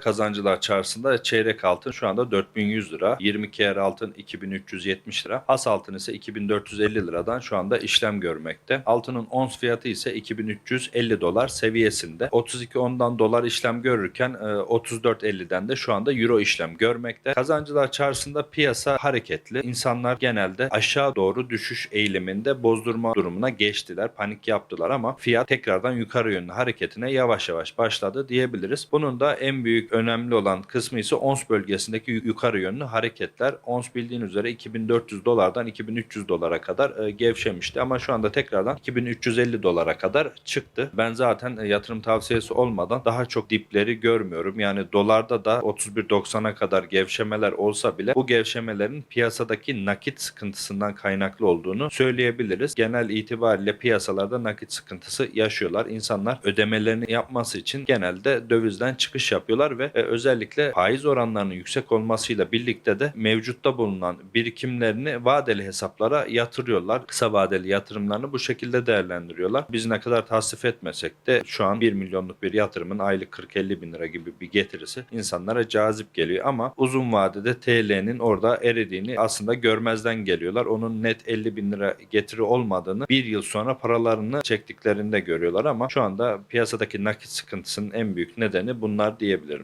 Kazancılar çarşısında çeyrek altın şu anda 4100 lira, 22 yer altın 2370 lira, has altın ise 2450 liradan şu anda işlem görmekte. Altının ons fiyatı ise 2350 dolar seviyesinde. 32 ondan dolar işlem görürken e, 34.50'den de şu anda euro işlem görmekte. Kazancılar çarşısında piyasa hareketli. İnsanlar genelde aşağı doğru düşüş eğiliminde bozdurma durumuna geçtiler. Panik yaptılar ama fiyat tekrardan yukarı yönlü hareketine yavaş yavaş başladı diyebiliriz. Bunun da en büyük önemli olan kısmı ise ons bölgesindeki yukarı yönlü hareketler. Ons bildiğin üzere 2400 dolardan 2300 dolara kadar e, gevşemişti ama şu anda tekrardan 2350 dolara kadar çıktı. Ben zaten e, yatırım tavsiyesi olmadan daha çok dipleri görmüyorum. Yani dolarda da 31.90'a kadar gevşemeler olsa bile bu gevşemelerin piyasadaki nakit sıkıntısından kaynaklı olduğunu söyleyebiliriz. Genel itibariyle piyasalarda nakit sıkıntısı yaşıyorlar. İnsanlar ödemelerini yapması için genelde dövizden çıkış yapıyorlar ve e, özellikle faiz oranlarının yüksek olmasıyla birlikte de mevcutta bulunan birikimlerini vadeli hesaplara yatırıyorlar. Kısa vadeli yatırımlarını bu şekilde değerlendiriyorlar. Biz ne kadar tasvip etmesek de şu an 1 milyonluk bir yatırımın aylık 40-50 bin lira gibi bir getirisi insanlara cazip geliyor ama uzun vadede TL'nin orada eridiğini aslında görmezden geliyorlar. Onun net 50 bin lira getiri olmadığını bir yıl sonra paralarını çektiklerinde görüyorlar ama şu anda piyasadaki nakit sıkıntısının en büyük nedeni bunlar diyebilirim.